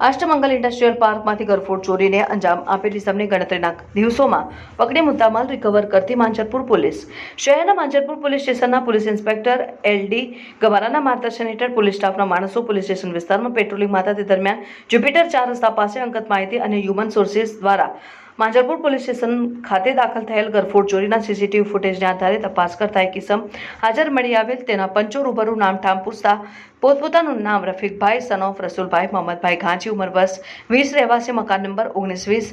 અષ્ટમંગલ industrial પાર્કમાંથી ગરફોડ ચોરીને અંજામ આપેલી સમને ગણતરીના દિવસોમાં પકડી મુદ્દામાલ રિકવર કરતી માંજરપુર પોલીસ. શહેરના માંજરપુર પોલીસ સ્ટેશનના પોલીસ ઇન્સ્પેક્ટર એલડી ગવારાના માર્ગદર્શન હેઠળ પોલીસ સ્ટાફના માણસો પોલીસ સ્ટેશન વિસ્તારમાં પેટ્રોલિંગમાં હતા દરમિયાન જ્યુપિટર ચાર રસ્તા પાસે અંગત માહિતી અને હ્યુમન સોર્સિસ દ્વારા માંજરપુર પોલીસ સ્ટેશન ખાતે દાખલ થયેલ ગરફોડ ચોરીના સીસીટીવી ફૂટેજને આધારે તપાસ કરતા એક કિસમ હાજર મળી આવેલ. તેના પંચો રૂબરૂ નામ ઠામ પૂછતા પોતપોતાનું નામ રફીકભાઈ સન ઓફ રસુલભાઈ, મોહમ્મદભાઈ ઘાંચી, ઉંમર વર્ષ વીસ, રહેવાસી મકાન નંબર ઓગણીસ વીસ,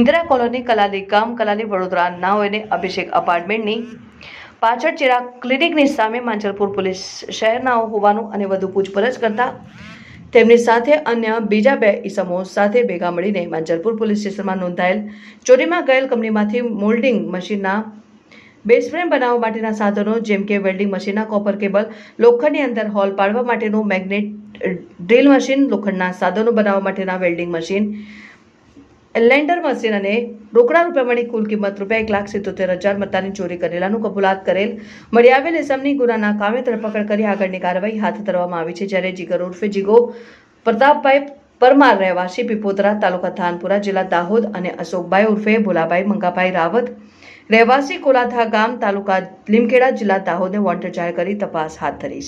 ઇન્દિરા કોલોની, કલાલી ગામ, કલાલી વડોદરા નાઓને અભિષેક અપાર્ટમેન્ટની પાછળ ચિરાગ ક્લિનિકની સામે માંજલપુર પોલીસ શહેરના હોવાનું અને વધુ પૂછપરછ કરતા તેમની સાથે અન્ય બીજા બે ઈસમો સાથે ભેગા મળીને માંજલપુર પોલીસ સ્ટેશનમાં નોંધાયેલ ચોરીમાં ગયેલ કંપનીમાંથી મોલ્ડિંગ મશીનના બેઝ ફ્રેમ બનાવવા માટેના સાધનો, જેમ કે વેલ્ડિંગ મશીનના કોપર કેબલ, લોખંડની અંદર હોલ પાડવા માટેનું મેગ્નેટ ડ્રિલ મશીન, લોખંડના સાધનો બનાવવા માટેના વેલ્ડિંગ મશીન લેન્ડર મશીન અને રોકડા રૂપિયા કુલ કિંમત રૂપિયા એક લાખ સિત્તોતેર હજાર મતાની ચોરી કરેલાનું કબૂલાત કરેલ. મળી આવેલ ઇસમની ગુનાના કામે ધરપકડ કરી આગળની કાર્યવાહી હાથ ધરવામાં આવી છે. જ્યારે જીગર ઉર્ફે જીગો પ્રતાપભાઈ પરમાર રહેવાસી પીપોતરા તાલુકા ધાનપુરા જિલ્લા દાહોદ અને અશોકભાઈ ઉર્ફે ભોલાભાઈ મંગાભાઈ રાવત રહેવાસી કોલાથા ગામ તાલુકા લીમખેડા જિલ્લા દાહોદને વોન્ટેડ જાહેર કરી તપાસ હાથ ધરી છે.